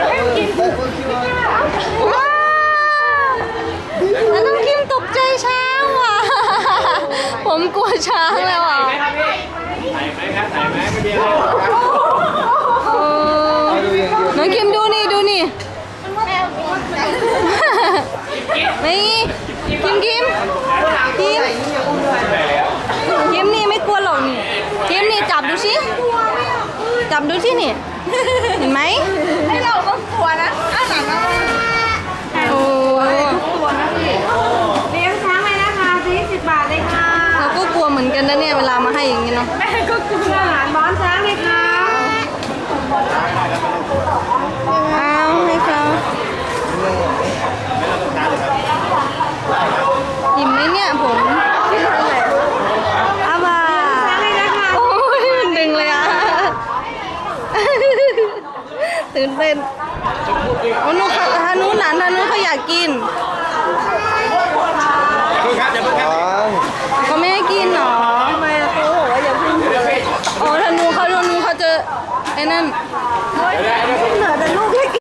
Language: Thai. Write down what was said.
ว้าแล้วน้องคิมตกใจช้างว่ะ ผมกลัวช้างแล้วอะถ่ายไหมครับถ่ายไหมไม่มีอะไหรอกครับเออน้องคิมดูนี่ดูนี่นี่คิมคิมคิมคิมนี่ไม่กลัวหรอกนี่คิมนี่จับดูสิจับดูสินี่ เห็นไหมให้เราก็กลัวนะอ้าวหนังนะโอ้เลี้ยงช้างเลยนะคะสี่สิบบาทเลยค่ะเราก็กลัวเหมือนกันนะเนี่ยเวลามาให้อย่างนี้เนาะแม่ก็กลัวอาหารบ้อนช้างเลยค่ะ อ้าวให้เขาอิ่มไหมเนี่ยผมอาบา ช้างเลยนะคะ โอ้ยมันดึงเลยอะ ตื่นเต้นโอ้หนูเขาทานุหนานทานุเขาอยากกินอย่าเพิ่งครับอย่าเพิ่งครับเขาไม่ให้กินหรอทำไมเขาบอกว่าอย่าเพิ่งโอ้ธนูเขาธนูเขาจะไอ้นั่นเดี๋ยวเดี๋ยวเดี๋ยวเหลือแต่ลูก